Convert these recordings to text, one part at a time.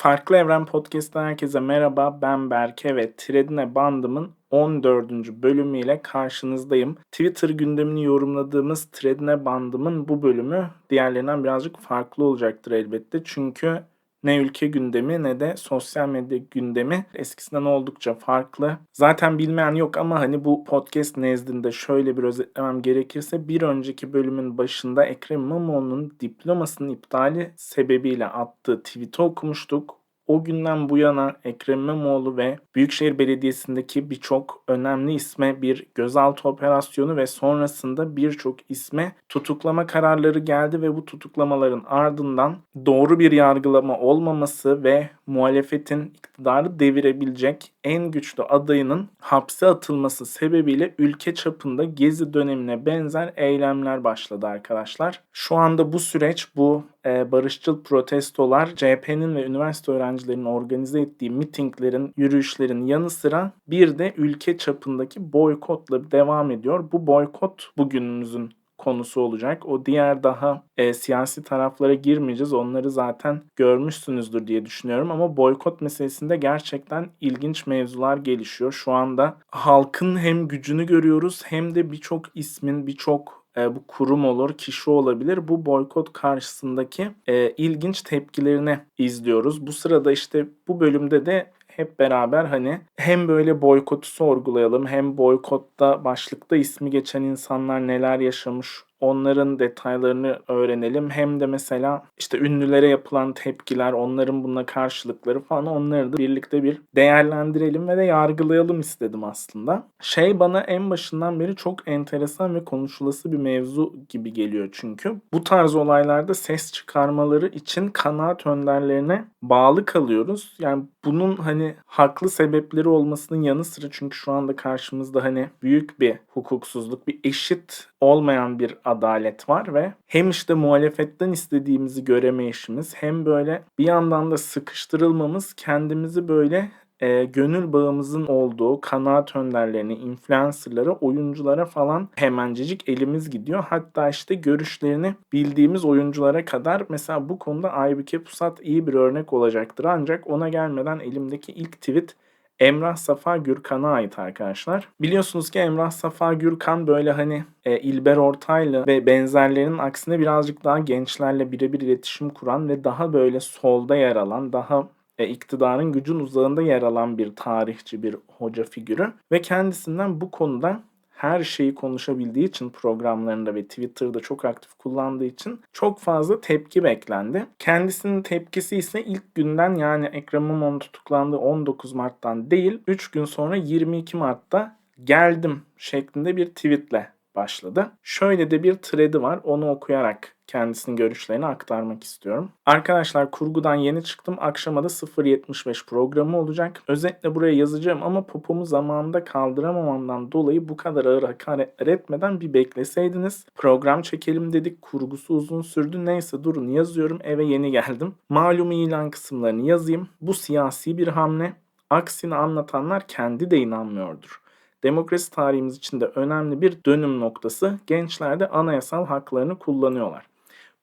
Farklı Evren Podcast'tan herkese merhaba. Ben Berke ve Tredine Bandım'ın 14. bölümüyle karşınızdayım. Twitter gündemini yorumladığımız Tredine Bandım'ın bu bölümü diğerlerinden birazcık farklı olacaktır elbette. Çünkü ne ülke gündemi ne de sosyal medya gündemi eskisinden oldukça farklı. Zaten bilmeyen yok ama hani bu podcast nezdinde şöyle bir özetlemem gerekirse bir önceki bölümün başında Ekrem İmamoğlu'nun diplomasının iptali sebebiyle attığı tweet'i okumuştuk. O günden bu yana Ekrem İmamoğlu ve Büyükşehir Belediyesi'ndeki birçok önemli isme bir gözaltı operasyonu ve sonrasında birçok isme tutuklama kararları geldi ve bu tutuklamaların ardından doğru bir yargılama olmaması ve muhalefetin iktidarı devirebilecek en güçlü adayının hapse atılması sebebiyle ülke çapında gezi dönemine benzer eylemler başladı arkadaşlar. Şu anda bu süreç bu e, barışçıl protestolar CHP'nin ve üniversite öğrencilerinin organize ettiği mitinglerin, yürüyüşlerin yanı sıra bir de ülke çapındaki boykotla devam ediyor. Bu boykot bugünümüzün konusu olacak. O diğer daha e, siyasi taraflara girmeyeceğiz. Onları zaten görmüşsünüzdür diye düşünüyorum ama boykot meselesinde gerçekten ilginç mevzular gelişiyor. Şu anda halkın hem gücünü görüyoruz hem de birçok ismin, birçok e, bu kurum olur, kişi olabilir. Bu boykot karşısındaki e, ilginç tepkilerini izliyoruz. Bu sırada işte bu bölümde de hep beraber hani hem böyle boykotu sorgulayalım hem boykotta başlıkta ismi geçen insanlar neler yaşamış onların detaylarını öğrenelim. Hem de mesela işte ünlülere yapılan tepkiler, onların buna karşılıkları falan onları da birlikte bir değerlendirelim ve de yargılayalım istedim aslında. Şey bana en başından beri çok enteresan ve konuşulası bir mevzu gibi geliyor çünkü. Bu tarz olaylarda ses çıkarmaları için kanaat önderlerine bağlı kalıyoruz. Yani bunun hani haklı sebepleri olmasının yanı sıra çünkü şu anda karşımızda hani büyük bir hukuksuzluk, bir eşit olmayan bir adalet var ve hem işte muhalefetten istediğimizi göremeyişimiz hem böyle bir yandan da sıkıştırılmamız kendimizi böyle e, gönül bağımızın olduğu kanaat önderlerine, influencerlara, oyunculara falan hemencecik elimiz gidiyor. Hatta işte görüşlerini bildiğimiz oyunculara kadar mesela bu konuda Aybüke Pusat iyi bir örnek olacaktır. Ancak ona gelmeden elimdeki ilk tweet Emrah Safa Gürkan'a ait arkadaşlar. Biliyorsunuz ki Emrah Safa Gürkan böyle hani e, İlber Ortaylı ve benzerlerinin aksine birazcık daha gençlerle birebir iletişim kuran ve daha böyle solda yer alan, daha e, iktidarın gücün uzağında yer alan bir tarihçi, bir hoca figürü ve kendisinden bu konuda her şeyi konuşabildiği için programlarında ve Twitter'da çok aktif kullandığı için çok fazla tepki beklendi. Kendisinin tepkisi ise ilk günden yani Ekrem İmamoğlu tutuklandığı 19 Mart'tan değil 3 gün sonra 22 Mart'ta geldim şeklinde bir tweetle başladı. Şöyle de bir thread'i var. Onu okuyarak kendisinin görüşlerini aktarmak istiyorum. Arkadaşlar kurgudan yeni çıktım. Akşama da 0.75 programı olacak. Özetle buraya yazacağım ama popomu zamanında kaldıramamamdan dolayı bu kadar ağır hakaretler etmeden bir bekleseydiniz. Program çekelim dedik. Kurgusu uzun sürdü. Neyse durun yazıyorum. Eve yeni geldim. Malum ilan kısımlarını yazayım. Bu siyasi bir hamle. Aksini anlatanlar kendi de inanmıyordur. Demokrasi tarihimiz için de önemli bir dönüm noktası. Gençler de anayasal haklarını kullanıyorlar.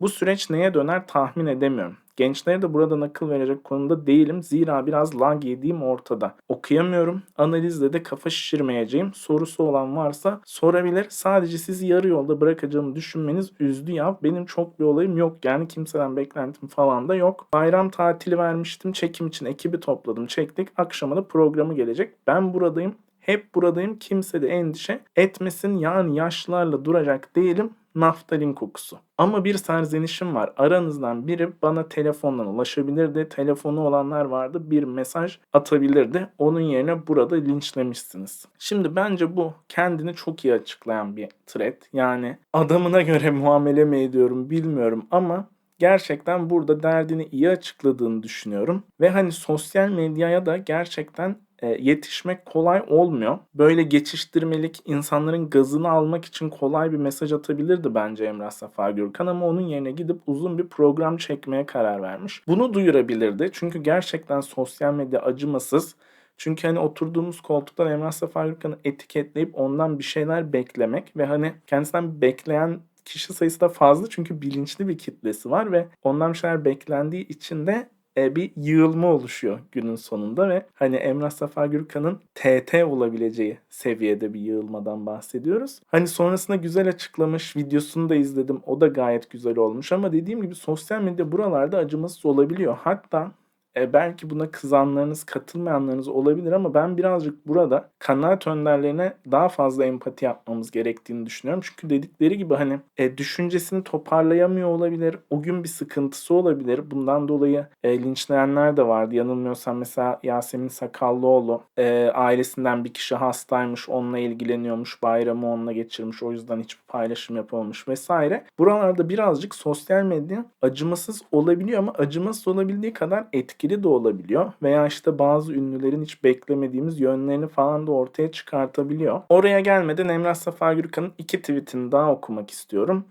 Bu süreç neye döner tahmin edemiyorum. Gençlere de buradan akıl verecek konumda değilim. Zira biraz lag yediğim ortada. Okuyamıyorum. Analizde de kafa şişirmeyeceğim. Sorusu olan varsa sorabilir. Sadece sizi yarı yolda bırakacağımı düşünmeniz üzdü ya. Benim çok bir olayım yok. Yani kimseden beklentim falan da yok. Bayram tatili vermiştim. Çekim için ekibi topladım. Çektik. Akşama da programı gelecek. Ben buradayım. Hep buradayım. Kimse de endişe etmesin. Yani yaşlarla duracak değilim naftalin kokusu. Ama bir serzenişim var. Aranızdan biri bana telefondan ulaşabilirdi. Telefonu olanlar vardı. Bir mesaj atabilirdi. Onun yerine burada linçlemişsiniz. Şimdi bence bu kendini çok iyi açıklayan bir thread. Yani adamına göre muamele mi ediyorum bilmiyorum ama gerçekten burada derdini iyi açıkladığını düşünüyorum. Ve hani sosyal medyaya da gerçekten yetişmek kolay olmuyor. Böyle geçiştirmelik insanların gazını almak için kolay bir mesaj atabilirdi bence Emrah Safa Gürkan ama onun yerine gidip uzun bir program çekmeye karar vermiş. Bunu duyurabilirdi çünkü gerçekten sosyal medya acımasız. Çünkü hani oturduğumuz koltuktan Emrah Safa Gürkan'ı etiketleyip ondan bir şeyler beklemek ve hani kendisinden bekleyen kişi sayısı da fazla çünkü bilinçli bir kitlesi var ve ondan bir şeyler beklendiği için de e, bir yığılma oluşuyor günün sonunda ve hani Emrah Safa Gürkan'ın TT olabileceği seviyede bir yığılmadan bahsediyoruz. Hani sonrasında güzel açıklamış, videosunu da izledim. O da gayet güzel olmuş ama dediğim gibi sosyal medya buralarda acımasız olabiliyor. Hatta e, belki buna kızanlarınız, katılmayanlarınız olabilir ama ben birazcık burada kanaat önderlerine daha fazla empati yapmamız gerektiğini düşünüyorum. Çünkü dedikleri gibi hani e, düşüncesini toparlayamıyor olabilir. O gün bir sıkıntısı olabilir. Bundan dolayı e, linçleyenler de vardı. Yanılmıyorsam mesela Yasemin Sakallıoğlu e, ailesinden bir kişi hastaymış, onunla ilgileniyormuş, bayramı onunla geçirmiş. O yüzden hiçbir paylaşım yapamamış vesaire. Buralarda birazcık sosyal medya acımasız olabiliyor ama acımasız olabildiği kadar etkili etkili de olabiliyor. Veya işte bazı ünlülerin hiç beklemediğimiz yönlerini falan da ortaya çıkartabiliyor. Oraya gelmeden Emrah Safa Gürkan'ın iki tweetini daha okumak istiyorum.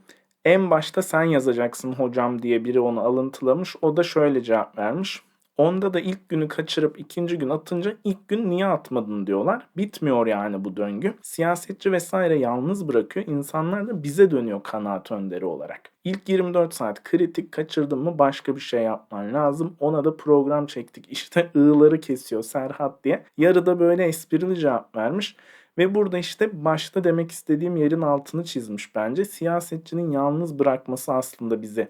En başta sen yazacaksın hocam diye biri onu alıntılamış. O da şöyle cevap vermiş. Onda da ilk günü kaçırıp ikinci gün atınca ilk gün niye atmadın diyorlar. Bitmiyor yani bu döngü. Siyasetçi vesaire yalnız bırakıyor. İnsanlar da bize dönüyor kanaat önderi olarak. İlk 24 saat kritik kaçırdın mı başka bir şey yapman lazım. Ona da program çektik. İşte ığları kesiyor Serhat diye. Yarıda böyle esprili cevap vermiş. Ve burada işte başta demek istediğim yerin altını çizmiş bence. Siyasetçinin yalnız bırakması aslında bizi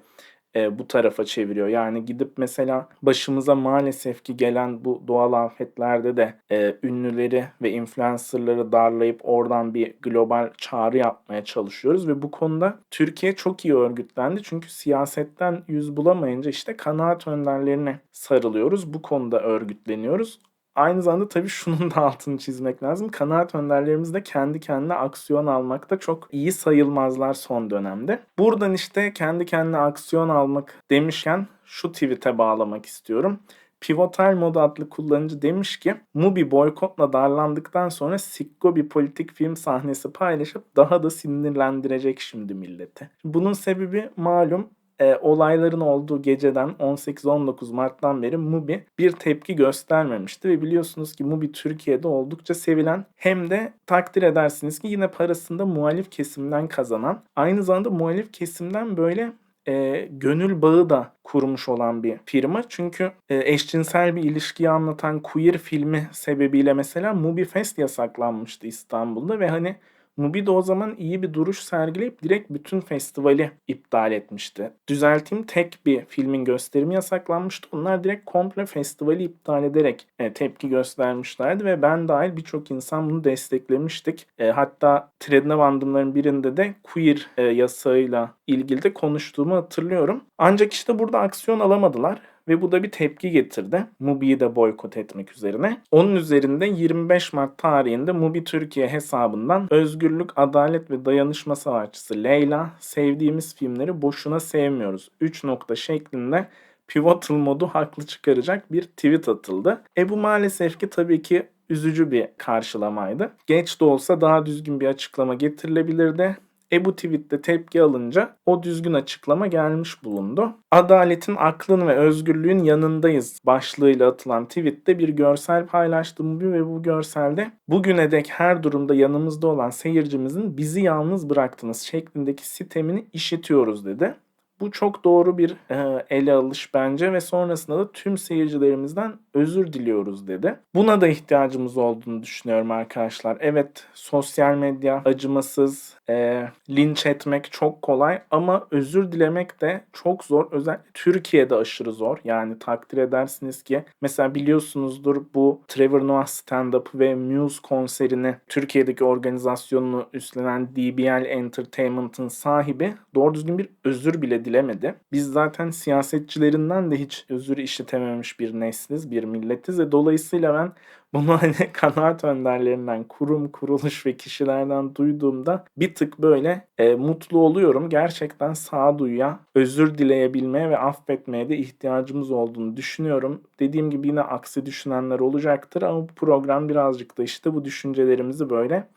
e, bu tarafa çeviriyor. Yani gidip mesela başımıza maalesef ki gelen bu doğal afetlerde de e, ünlüleri ve influencerları darlayıp oradan bir global çağrı yapmaya çalışıyoruz ve bu konuda Türkiye çok iyi örgütlendi. Çünkü siyasetten yüz bulamayınca işte kanaat önderlerine sarılıyoruz. Bu konuda örgütleniyoruz. Aynı zamanda tabii şunun da altını çizmek lazım. Kanaat önderlerimiz de kendi kendine aksiyon almakta çok iyi sayılmazlar son dönemde. Buradan işte kendi kendine aksiyon almak demişken şu tweet'e bağlamak istiyorum. Pivotal Mod adlı kullanıcı demiş ki Mubi boykotla darlandıktan sonra sikko bir politik film sahnesi paylaşıp daha da sinirlendirecek şimdi milleti. Bunun sebebi malum e, olayların olduğu geceden 18-19 Mart'tan beri Mubi bir tepki göstermemişti ve biliyorsunuz ki Mubi Türkiye'de oldukça sevilen hem de takdir edersiniz ki yine parasında muhalif kesimden kazanan aynı zamanda muhalif kesimden böyle e, gönül bağı da kurmuş olan bir firma. Çünkü e, eşcinsel bir ilişkiyi anlatan queer filmi sebebiyle mesela Mubi Fest yasaklanmıştı İstanbul'da ve hani Mubi de o zaman iyi bir duruş sergileyip direkt bütün festivali iptal etmişti. Düzelteyim tek bir filmin gösterimi yasaklanmıştı. Onlar direkt komple festivali iptal ederek e, tepki göstermişlerdi ve ben dahil birçok insan bunu desteklemiştik. E, hatta Tredne bandımların birinde de queer e, yasağıyla ilgili de konuştuğumu hatırlıyorum. Ancak işte burada aksiyon alamadılar ve bu da bir tepki getirdi. Mubi'yi de boykot etmek üzerine. Onun üzerinde 25 Mart tarihinde Mubi Türkiye hesabından Özgürlük, Adalet ve Dayanışma Savaşçısı Leyla, sevdiğimiz filmleri boşuna sevmiyoruz. 3 nokta şeklinde pivotal modu haklı çıkaracak bir tweet atıldı. E bu maalesef ki tabii ki üzücü bir karşılamaydı. Geç de olsa daha düzgün bir açıklama getirilebilirdi. Ebu tweette tepki alınca o düzgün açıklama gelmiş bulundu. Adaletin, aklın ve özgürlüğün yanındayız başlığıyla atılan tweette bir görsel paylaştım ve bu görselde bugüne dek her durumda yanımızda olan seyircimizin bizi yalnız bıraktınız şeklindeki sitemini işitiyoruz dedi. Bu çok doğru bir e, ele alış bence ve sonrasında da tüm seyircilerimizden özür diliyoruz dedi. Buna da ihtiyacımız olduğunu düşünüyorum arkadaşlar. Evet sosyal medya acımasız, e, linç etmek çok kolay ama özür dilemek de çok zor. Özellikle Türkiye'de aşırı zor. Yani takdir edersiniz ki mesela biliyorsunuzdur bu Trevor Noah stand-up ve Muse konserini Türkiye'deki organizasyonunu üstlenen DBL Entertainment'ın sahibi doğru düzgün bir özür bile dilemedi. Biz zaten siyasetçilerinden de hiç özür işitememiş bir nesliz, bir milletiz ve dolayısıyla ben bunu hani kanaat önderlerinden, kurum, kuruluş ve kişilerden duyduğumda bir tık böyle e, mutlu oluyorum. Gerçekten sağduyuya, özür dileyebilmeye ve affetmeye de ihtiyacımız olduğunu düşünüyorum. Dediğim gibi yine aksi düşünenler olacaktır ama bu program birazcık da işte bu düşüncelerimizi böyle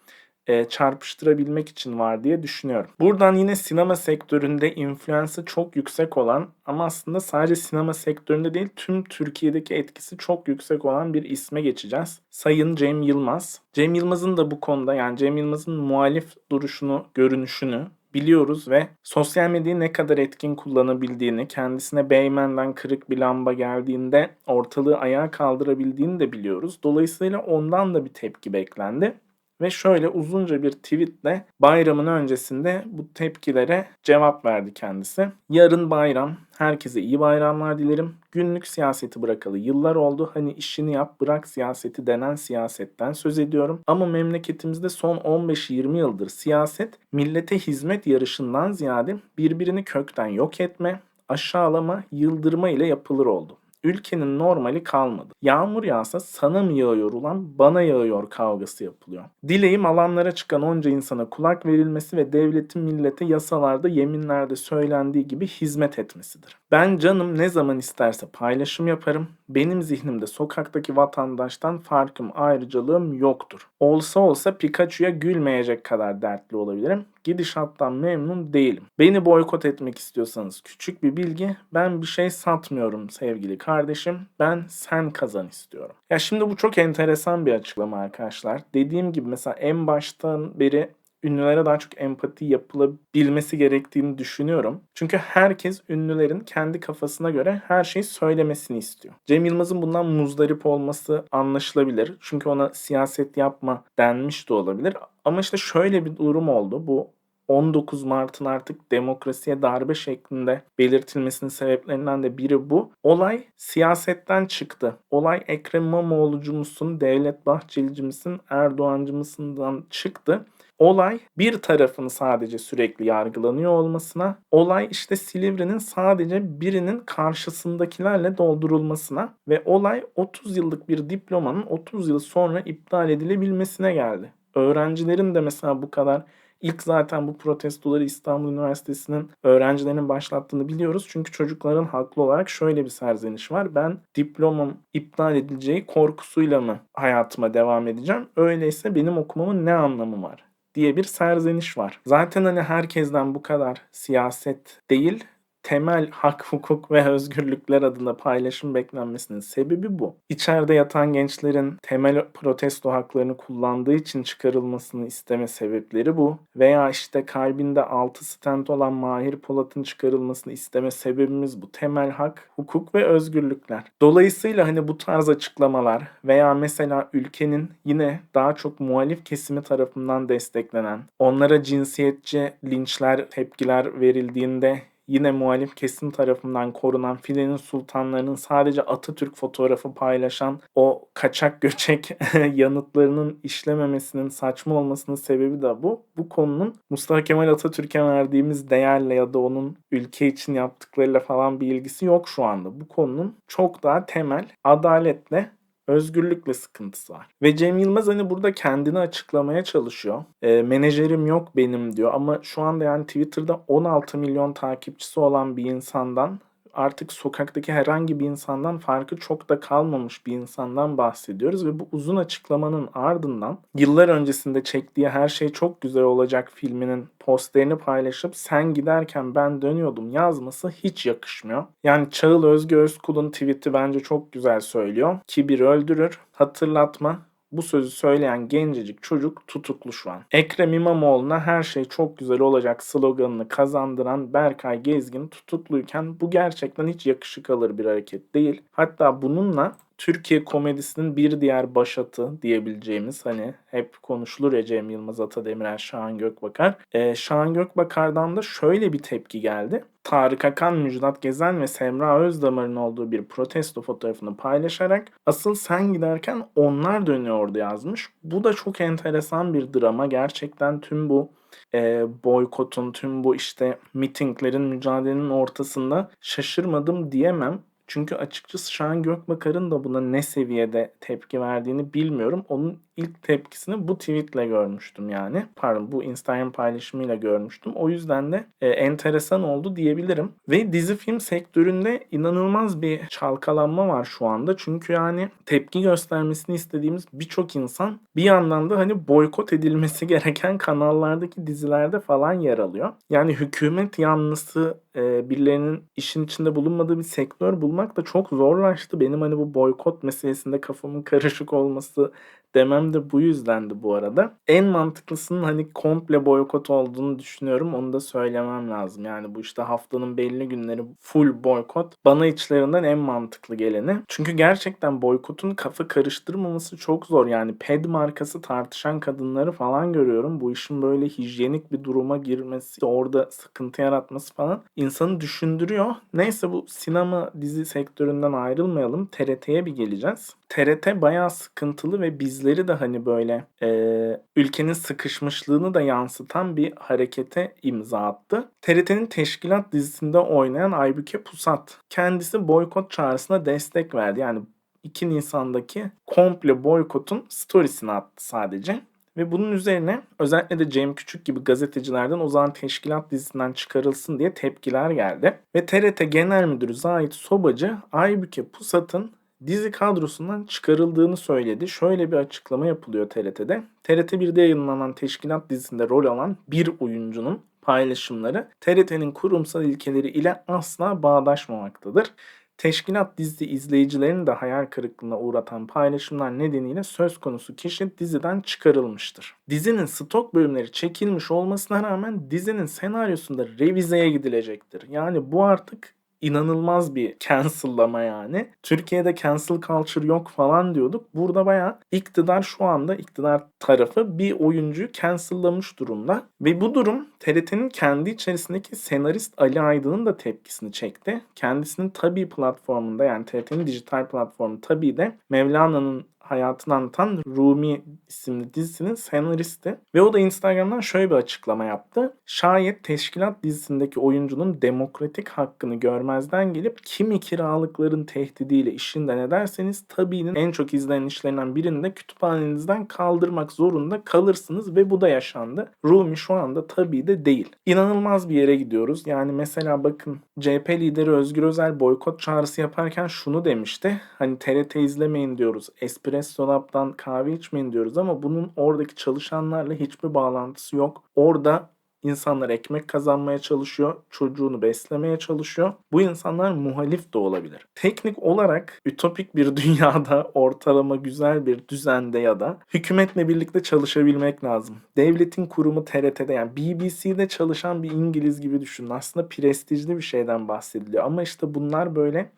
e, çarpıştırabilmek için var diye düşünüyorum. Buradan yine sinema sektöründe influence'ı çok yüksek olan ama aslında sadece sinema sektöründe değil tüm Türkiye'deki etkisi çok yüksek olan bir isme geçeceğiz. Sayın Cem Yılmaz. Cem Yılmaz'ın da bu konuda yani Cem Yılmaz'ın muhalif duruşunu, görünüşünü biliyoruz ve sosyal medyayı ne kadar etkin kullanabildiğini, kendisine Beymen'den kırık bir lamba geldiğinde ortalığı ayağa kaldırabildiğini de biliyoruz. Dolayısıyla ondan da bir tepki beklendi. Ve şöyle uzunca bir tweetle bayramın öncesinde bu tepkilere cevap verdi kendisi. Yarın bayram, herkese iyi bayramlar dilerim. Günlük siyaseti bırakalı yıllar oldu. Hani işini yap bırak siyaseti denen siyasetten söz ediyorum. Ama memleketimizde son 15-20 yıldır siyaset millete hizmet yarışından ziyade birbirini kökten yok etme, aşağılama, yıldırma ile yapılır oldu ülkenin normali kalmadı. Yağmur yağsa sana mı yağıyor ulan bana yağıyor kavgası yapılıyor. Dileğim alanlara çıkan onca insana kulak verilmesi ve devletin millete yasalarda yeminlerde söylendiği gibi hizmet etmesidir. Ben canım ne zaman isterse paylaşım yaparım. Benim zihnimde sokaktaki vatandaştan farkım ayrıcalığım yoktur. Olsa olsa Pikachu'ya gülmeyecek kadar dertli olabilirim gidişattan memnun değilim. Beni boykot etmek istiyorsanız küçük bir bilgi. Ben bir şey satmıyorum sevgili kardeşim. Ben sen kazan istiyorum. Ya şimdi bu çok enteresan bir açıklama arkadaşlar. Dediğim gibi mesela en baştan beri ünlülere daha çok empati yapılabilmesi gerektiğini düşünüyorum. Çünkü herkes ünlülerin kendi kafasına göre her şeyi söylemesini istiyor. Cem Yılmaz'ın bundan muzdarip olması anlaşılabilir. Çünkü ona siyaset yapma denmiş de olabilir. Ama işte şöyle bir durum oldu. Bu 19 Mart'ın artık demokrasiye darbe şeklinde belirtilmesinin sebeplerinden de biri bu. Olay siyasetten çıktı. Olay Ekrem İmamoğlu'cu musun, Devlet Bahçeli'ci misin, Erdoğancı mısından çıktı. Olay bir tarafın sadece sürekli yargılanıyor olmasına, olay işte Silivri'nin sadece birinin karşısındakilerle doldurulmasına ve olay 30 yıllık bir diplomanın 30 yıl sonra iptal edilebilmesine geldi. Öğrencilerin de mesela bu kadar İlk zaten bu protestoları İstanbul Üniversitesi'nin öğrencilerinin başlattığını biliyoruz. Çünkü çocukların haklı olarak şöyle bir serzeniş var. Ben diplomam iptal edileceği korkusuyla mı hayatıma devam edeceğim? Öyleyse benim okumamın ne anlamı var? diye bir serzeniş var. Zaten hani herkesten bu kadar siyaset değil temel hak, hukuk ve özgürlükler adına paylaşım beklenmesinin sebebi bu. İçeride yatan gençlerin temel protesto haklarını kullandığı için çıkarılmasını isteme sebepleri bu. Veya işte kalbinde altı stent olan Mahir Polat'ın çıkarılmasını isteme sebebimiz bu. Temel hak, hukuk ve özgürlükler. Dolayısıyla hani bu tarz açıklamalar veya mesela ülkenin yine daha çok muhalif kesimi tarafından desteklenen, onlara cinsiyetçi linçler, tepkiler verildiğinde yine muhalif kesim tarafından korunan filenin sultanlarının sadece Atatürk fotoğrafı paylaşan o kaçak göçek yanıtlarının işlememesinin saçma olmasının sebebi de bu. Bu konunun Mustafa Kemal Atatürk'e verdiğimiz değerle ya da onun ülke için yaptıklarıyla falan bir ilgisi yok şu anda. Bu konunun çok daha temel adaletle özgürlükle sıkıntısı var. Ve Cem Yılmaz hani burada kendini açıklamaya çalışıyor. E, menajerim yok benim diyor ama şu anda yani Twitter'da 16 milyon takipçisi olan bir insandan artık sokaktaki herhangi bir insandan farkı çok da kalmamış bir insandan bahsediyoruz ve bu uzun açıklamanın ardından yıllar öncesinde çektiği her şey çok güzel olacak filminin posterini paylaşıp sen giderken ben dönüyordum yazması hiç yakışmıyor. Yani Çağıl Özgü Özkul'un tweet'i bence çok güzel söylüyor. Kibir öldürür, hatırlatma bu sözü söyleyen gencecik çocuk tutuklu şu an. Ekrem İmamoğlu'na her şey çok güzel olacak sloganını kazandıran Berkay Gezgin tutukluyken bu gerçekten hiç yakışık alır bir hareket değil. Hatta bununla Türkiye komedisinin bir diğer başatı diyebileceğimiz hani hep konuşulur ya Cem Yılmaz, Ata Demirer, Şahan Gökbakar. Ee, Şahan Gökbakar'dan da şöyle bir tepki geldi. Tarık Akan, Müjdat Gezen ve Semra Özdamar'ın olduğu bir protesto fotoğrafını paylaşarak asıl sen giderken onlar dönüyordu yazmış. Bu da çok enteresan bir drama. Gerçekten tüm bu e, boykotun, tüm bu işte mitinglerin, mücadelenin ortasında şaşırmadım diyemem. Çünkü açıkçası Şahan Gökbakar'ın da buna ne seviyede tepki verdiğini bilmiyorum. Onun ilk tepkisini bu tweetle görmüştüm yani. Pardon bu Instagram paylaşımıyla görmüştüm. O yüzden de e, enteresan oldu diyebilirim. Ve dizi film sektöründe inanılmaz bir çalkalanma var şu anda. Çünkü yani tepki göstermesini istediğimiz birçok insan bir yandan da hani boykot edilmesi gereken kanallardaki dizilerde falan yer alıyor. Yani hükümet yanlısı eee, birilerinin işin içinde bulunmadığı bir sektör bulmak da çok zorlaştı. Benim, hani, bu boykot meselesinde kafamın karışık olması demem de bu yüzdendi bu arada. En mantıklısının, hani, komple boykot olduğunu düşünüyorum. Onu da söylemem lazım. Yani, bu, işte, haftanın belli günleri full boykot bana içlerinden en mantıklı geleni. Çünkü gerçekten boykotun kafa karıştırmaması çok zor. Yani, ped markası tartışan kadınları falan görüyorum. Bu işin böyle hijyenik bir duruma girmesi, orada sıkıntı yaratması falan insanı düşündürüyor. Neyse bu sinema, dizi sektöründen ayrılmayalım. TRT'ye bir geleceğiz. TRT bayağı sıkıntılı ve bizleri de, hani, böyle, eee, ülkenin sıkışmışlığını da yansıtan bir harekete imza attı. TRT'nin Teşkilat dizisinde oynayan Aybüke Pusat kendisi boykot çağrısına destek verdi. Yani 2 Nisan'daki komple boykotun storiesini attı sadece. Ve bunun üzerine özellikle de Cem Küçük gibi gazetecilerden o zaman Teşkilat dizisinden çıkarılsın diye tepkiler geldi. Ve TRT Genel Müdürü Zahit Sobacı Aybüke Pusat'ın dizi kadrosundan çıkarıldığını söyledi. Şöyle bir açıklama yapılıyor TRT'de. TRT 1'de yayınlanan Teşkilat dizisinde rol alan bir oyuncunun paylaşımları TRT'nin kurumsal ilkeleri ile asla bağdaşmamaktadır. Teşkilat dizisi izleyicilerini de hayal kırıklığına uğratan paylaşımlar nedeniyle söz konusu kişi diziden çıkarılmıştır. Dizinin stok bölümleri çekilmiş olmasına rağmen dizinin senaryosunda revizeye gidilecektir. Yani bu artık inanılmaz bir cancel'lama yani. Türkiye'de cancel culture yok falan diyorduk. Burada bayağı iktidar şu anda iktidar tarafı bir oyuncuyu cancel'lamış durumda. Ve bu durum TRT'nin kendi içerisindeki senarist Ali Aydın'ın da tepkisini çekti. Kendisinin Tabii platformunda yani TRT'nin dijital platformu Tabii'de Mevlana'nın hayatını anlatan Rumi isimli dizisinin senaristi. Ve o da Instagram'dan şöyle bir açıklama yaptı. Şayet teşkilat dizisindeki oyuncunun demokratik hakkını görmezden gelip kimi kiralıkların tehdidiyle işinden ederseniz Tabii'nin en çok izlenen işlerinden birini de kütüphanenizden kaldırmak zorunda kalırsınız ve bu da yaşandı. Rumi şu anda Tabii'de değil. İnanılmaz bir yere gidiyoruz. Yani mesela bakın CHP lideri Özgür Özel boykot çağrısı yaparken şunu demişti. Hani TRT izlemeyin diyoruz. Espresso Lab'dan kahve içmeyin diyoruz ama bunun oradaki çalışanlarla hiçbir bağlantısı yok. Orada insanlar ekmek kazanmaya çalışıyor, çocuğunu beslemeye çalışıyor. Bu insanlar muhalif de olabilir. Teknik olarak ütopik bir dünyada ortalama güzel bir düzende ya da hükümetle birlikte çalışabilmek lazım. Devletin kurumu TRT'de yani BBC'de çalışan bir İngiliz gibi düşünün. Aslında prestijli bir şeyden bahsediliyor ama işte bunlar böyle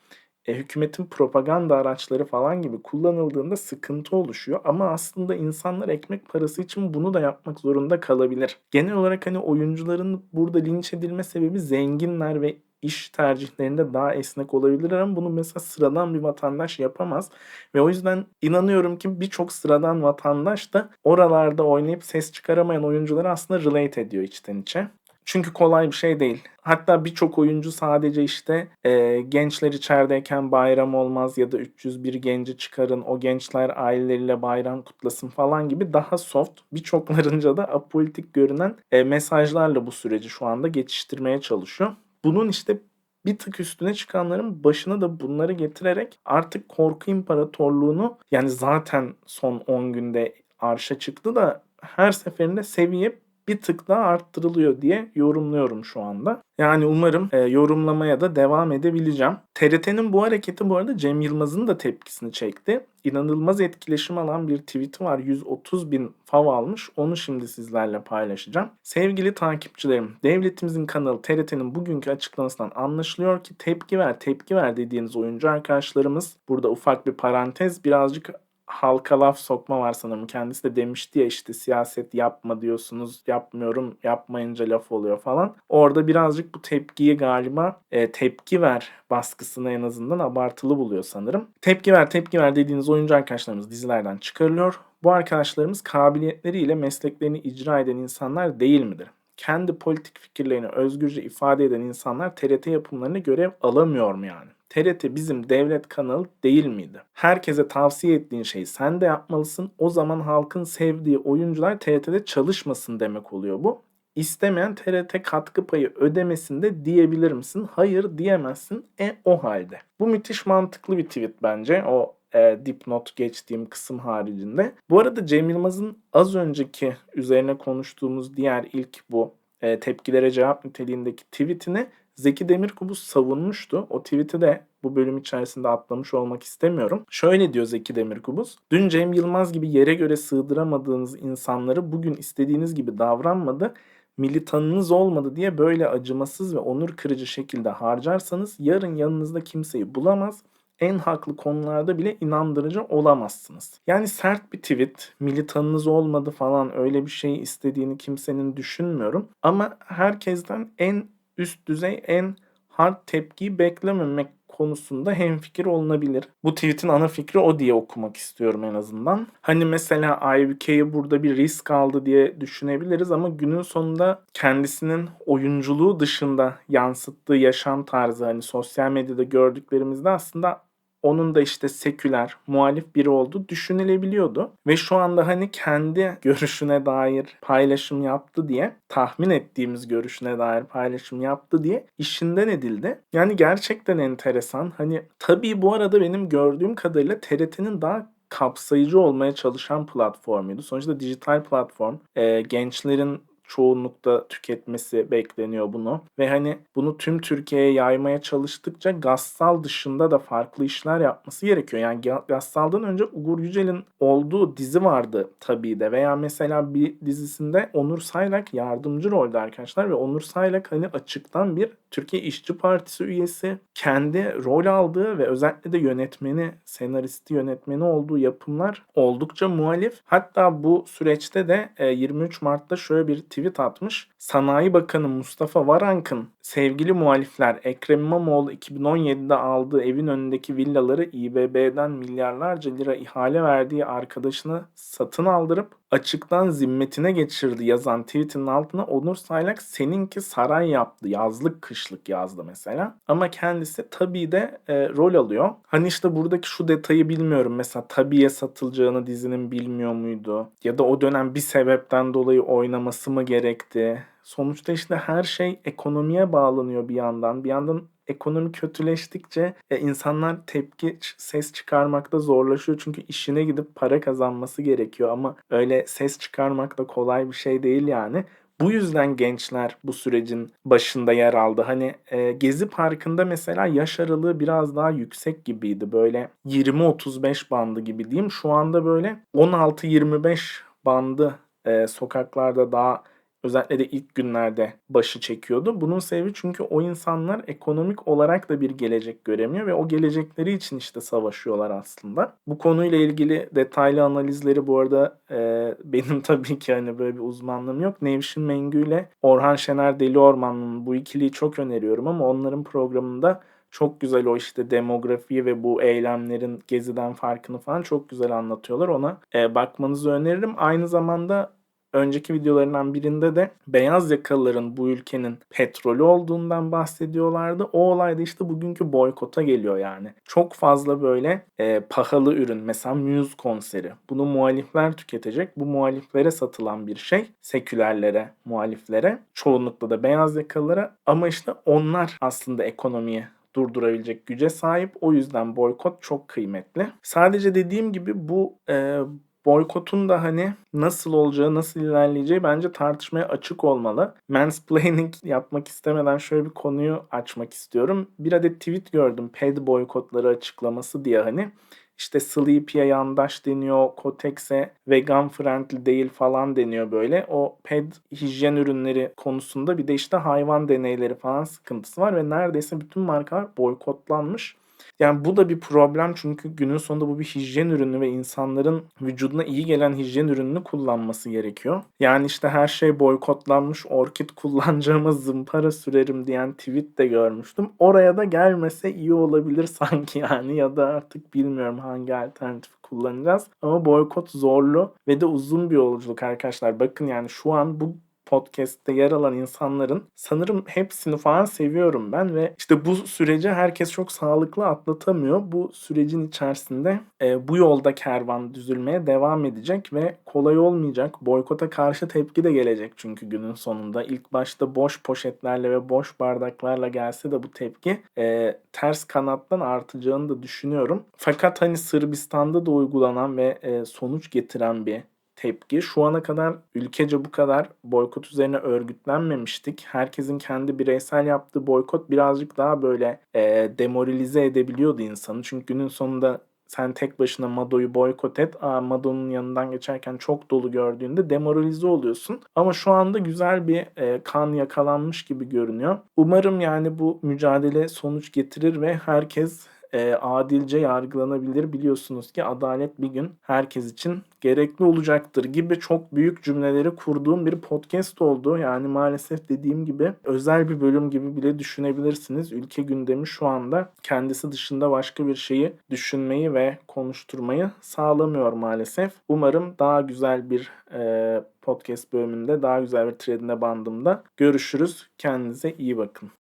e, hükümetin propaganda araçları falan gibi kullanıldığında sıkıntı oluşuyor. Ama aslında insanlar ekmek parası için bunu da yapmak zorunda kalabilir. Genel olarak hani oyuncuların burada linç edilme sebebi zenginler ve iş tercihlerinde daha esnek olabilirler ama bunu mesela sıradan bir vatandaş yapamaz. Ve o yüzden inanıyorum ki birçok sıradan vatandaş da oralarda oynayıp ses çıkaramayan oyuncuları aslında relate ediyor içten içe. Çünkü kolay bir şey değil. Hatta birçok oyuncu sadece işte e, gençler içerideyken bayram olmaz ya da 301 genci çıkarın o gençler aileleriyle bayram kutlasın falan gibi daha soft birçoklarınca da apolitik görünen e, mesajlarla bu süreci şu anda geçiştirmeye çalışıyor. Bunun işte bir tık üstüne çıkanların başına da bunları getirerek artık korku imparatorluğunu yani zaten son 10 günde arşa çıktı da her seferinde seviye bir tık daha arttırılıyor diye yorumluyorum şu anda. Yani umarım e, yorumlamaya da devam edebileceğim. TRT'nin bu hareketi bu arada Cem Yılmaz'ın da tepkisini çekti. İnanılmaz etkileşim alan bir tweet var. 130 bin fav almış. Onu şimdi sizlerle paylaşacağım. Sevgili takipçilerim, devletimizin kanalı TRT'nin bugünkü açıklamasından anlaşılıyor ki tepki ver, tepki ver dediğiniz oyuncu arkadaşlarımız burada ufak bir parantez birazcık halka laf sokma var sanırım. Kendisi de demişti ya işte siyaset yapma diyorsunuz. Yapmıyorum. Yapmayınca laf oluyor falan. Orada birazcık bu tepkiyi galiba e, tepki ver baskısını en azından abartılı buluyor sanırım. Tepki ver tepki ver dediğiniz oyuncu arkadaşlarımız dizilerden çıkarılıyor. Bu arkadaşlarımız kabiliyetleriyle mesleklerini icra eden insanlar değil midir? Kendi politik fikirlerini özgürce ifade eden insanlar TRT yapımlarını görev alamıyor mu yani? TRT bizim devlet kanalı değil miydi? Herkese tavsiye ettiğin şeyi sen de yapmalısın. O zaman halkın sevdiği oyuncular TRT'de çalışmasın demek oluyor bu. İstemeyen TRT katkı payı ödemesin de diyebilir misin? Hayır diyemezsin. E o halde. Bu müthiş mantıklı bir tweet bence. O e, dipnot geçtiğim kısım haricinde. Bu arada Cem Yılmaz'ın az önceki üzerine konuştuğumuz diğer ilk bu e, tepkilere cevap niteliğindeki tweetini Zeki Demirkubuz savunmuştu. O tweet'i de bu bölüm içerisinde atlamış olmak istemiyorum. Şöyle diyor Zeki Demirkubuz. Dün Cem Yılmaz gibi yere göre sığdıramadığınız insanları bugün istediğiniz gibi davranmadı militanınız olmadı diye böyle acımasız ve onur kırıcı şekilde harcarsanız yarın yanınızda kimseyi bulamaz en haklı konularda bile inandırıcı olamazsınız. Yani sert bir tweet, militanınız olmadı falan öyle bir şey istediğini kimsenin düşünmüyorum. Ama herkesten en üst düzey, en hard tepkiyi beklememek konusunda hemfikir olunabilir. Bu tweet'in ana fikri o diye okumak istiyorum en azından. Hani mesela IBK'yi burada bir risk aldı diye düşünebiliriz ama günün sonunda kendisinin oyunculuğu dışında yansıttığı yaşam tarzı hani sosyal medyada gördüklerimizde aslında onun da işte seküler, muhalif biri olduğu düşünülebiliyordu. Ve şu anda hani kendi görüşüne dair paylaşım yaptı diye, tahmin ettiğimiz görüşüne dair paylaşım yaptı diye işinden edildi. Yani gerçekten enteresan. Hani tabii bu arada benim gördüğüm kadarıyla TRT'nin daha kapsayıcı olmaya çalışan platformuydu. Sonuçta dijital platform. E, gençlerin çoğunlukta tüketmesi bekleniyor bunu. Ve hani bunu tüm Türkiye'ye yaymaya çalıştıkça Gassal dışında da farklı işler yapması gerekiyor. Yani Gassal'dan önce Uğur Yücel'in olduğu dizi vardı tabii de. Veya mesela bir dizisinde Onur Saylak yardımcı rolde arkadaşlar ve Onur Saylak hani açıktan bir Türkiye İşçi Partisi üyesi kendi rol aldığı ve özellikle de yönetmeni, senaristi yönetmeni olduğu yapımlar oldukça muhalif. Hatta bu süreçte de 23 e, Mart'ta şöyle bir tweet atmış. Sanayi Bakanı Mustafa Varank'ın sevgili muhalifler Ekrem İmamoğlu 2017'de aldığı evin önündeki villaları İBB'den milyarlarca lira ihale verdiği arkadaşını satın aldırıp açıktan zimmetine geçirdi yazan tweetinin altına Onur Saylak seninki saray yaptı. Yazlık kışlık yazdı mesela. Ama kendisi tabii de e, rol alıyor. Hani işte buradaki şu detayı bilmiyorum. Mesela tabiye satılacağını dizinin bilmiyor muydu? Ya da o dönem bir sebepten dolayı oynaması mı gerekti? Sonuçta işte her şey ekonomiye bağlanıyor bir yandan. Bir yandan ekonomi kötüleştikçe e, insanlar tepki, ses çıkarmakta zorlaşıyor. Çünkü işine gidip para kazanması gerekiyor ama öyle ses çıkarmak da kolay bir şey değil yani. Bu yüzden gençler bu sürecin başında yer aldı. Hani e, Gezi Parkı'nda mesela yaş aralığı biraz daha yüksek gibiydi. Böyle 20-35 bandı gibi diyeyim. Şu anda böyle 16-25 bandı e, sokaklarda daha özellikle de ilk günlerde başı çekiyordu. Bunun sebebi çünkü o insanlar ekonomik olarak da bir gelecek göremiyor ve o gelecekleri için işte savaşıyorlar aslında. Bu konuyla ilgili detaylı analizleri bu arada e, benim tabii ki hani böyle bir uzmanlığım yok. Nevşin Mengü ile Orhan Şener Deli Orman'ın bu ikiliyi çok öneriyorum ama onların programında çok güzel o işte demografi ve bu eylemlerin geziden farkını falan çok güzel anlatıyorlar. Ona e, bakmanızı öneririm. Aynı zamanda önceki videolarından birinde de beyaz yakalıların bu ülkenin petrolü olduğundan bahsediyorlardı. O olay da işte bugünkü boykota geliyor yani. Çok fazla böyle e, pahalı ürün mesela Muse konseri. Bunu muhalifler tüketecek. Bu muhaliflere satılan bir şey. Sekülerlere, muhaliflere. Çoğunlukla da beyaz yakalılara. Ama işte onlar aslında ekonomiye durdurabilecek güce sahip. O yüzden boykot çok kıymetli. Sadece dediğim gibi bu e, boykotun da hani nasıl olacağı, nasıl ilerleyeceği bence tartışmaya açık olmalı. Mansplaining yapmak istemeden şöyle bir konuyu açmak istiyorum. Bir adet tweet gördüm ped boykotları açıklaması diye hani. İşte Sleepy'e yandaş deniyor, Kotex'e vegan friendly değil falan deniyor böyle. O ped hijyen ürünleri konusunda bir de işte hayvan deneyleri falan sıkıntısı var ve neredeyse bütün markalar boykotlanmış. Yani bu da bir problem çünkü günün sonunda bu bir hijyen ürünü ve insanların vücuduna iyi gelen hijyen ürününü kullanması gerekiyor. Yani işte her şey boykotlanmış, orkid kullanacağıma zımpara sürerim diyen tweet de görmüştüm. Oraya da gelmese iyi olabilir sanki yani ya da artık bilmiyorum hangi alternatif kullanacağız. Ama boykot zorlu ve de uzun bir yolculuk arkadaşlar. Bakın yani şu an bu podcast'te yer alan insanların sanırım hepsini falan seviyorum ben ve işte bu süreci herkes çok sağlıklı atlatamıyor. Bu sürecin içerisinde e, bu yolda kervan düzülmeye devam edecek ve kolay olmayacak. Boykota karşı tepki de gelecek çünkü günün sonunda. ilk başta boş poşetlerle ve boş bardaklarla gelse de bu tepki e, ters kanattan artacağını da düşünüyorum. Fakat hani Sırbistan'da da uygulanan ve e, sonuç getiren bir tepki. Şu ana kadar ülkece bu kadar boykot üzerine örgütlenmemiştik. Herkesin kendi bireysel yaptığı boykot birazcık daha böyle e, demoralize edebiliyordu insanı. Çünkü günün sonunda sen tek başına Mado'yu boykot et. Aa, Mado'nun yanından geçerken çok dolu gördüğünde demoralize oluyorsun. Ama şu anda güzel bir e, kan yakalanmış gibi görünüyor. Umarım yani bu mücadele sonuç getirir ve herkes e, adilce yargılanabilir. Biliyorsunuz ki adalet bir gün herkes için gerekli olacaktır gibi çok büyük cümleleri kurduğum bir podcast oldu. Yani maalesef dediğim gibi özel bir bölüm gibi bile düşünebilirsiniz. Ülke gündemi şu anda kendisi dışında başka bir şeyi düşünmeyi ve konuşturmayı sağlamıyor maalesef. Umarım daha güzel bir e, podcast bölümünde, daha güzel bir Tredine bandımda görüşürüz. Kendinize iyi bakın.